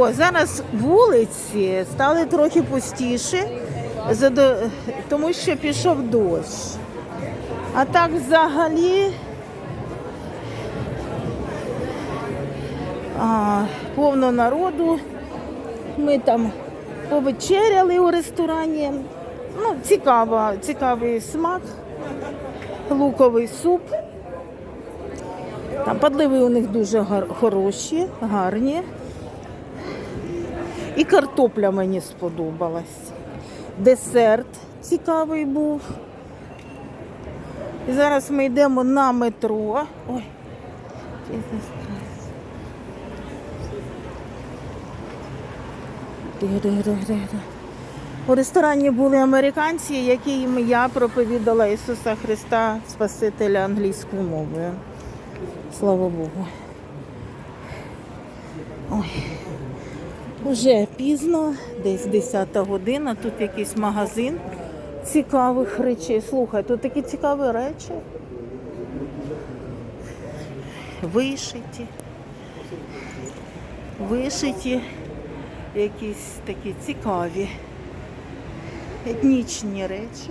О, зараз вулиці стали трохи пустіше, задо- тому що пішов дощ. А так взагалі а, повно народу. Ми там повечеряли у ресторані. Ну, цікаво, цікавий смак, луковий суп. Там подливи у них дуже хороші, гарні. І картопля мені сподобалась. Десерт цікавий був. І зараз ми йдемо на метро. Ой. У ресторані були американці, яким я проповідала Ісуса Христа, Спасителя англійською мовою. Слава Богу. Ой. Уже пізно, десь 10 година, тут якийсь магазин цікавих речей. Слухай, тут такі цікаві речі. Вишиті. Вишиті, якісь такі цікаві етнічні речі.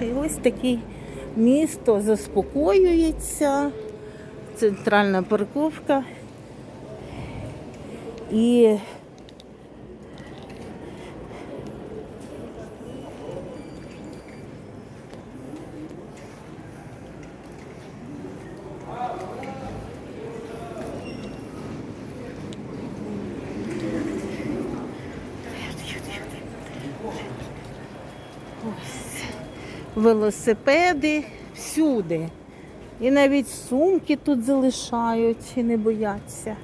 І ось такий місто заспокоюється, центральна парковка. І ось велосипеди всюди. І навіть сумки тут залишають і не бояться.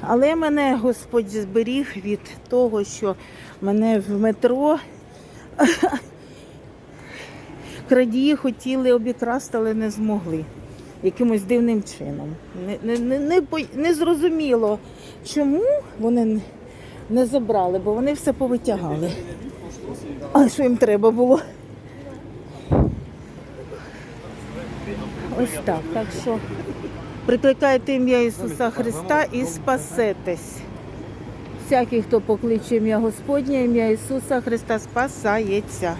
Але мене Господь зберіг від того, що мене в метро крадії хотіли обікрасти, але не змогли. Якимось дивним чином. Не, не, не, не, зрозуміло, чому вони не забрали, бо вони все повитягали. А що їм треба було? Ось так. Так що прикликайте ім'я Ісуса Христа і спасетесь. Всякий, хто покличе ім'я Господнє, ім'я Ісуса Христа спасається.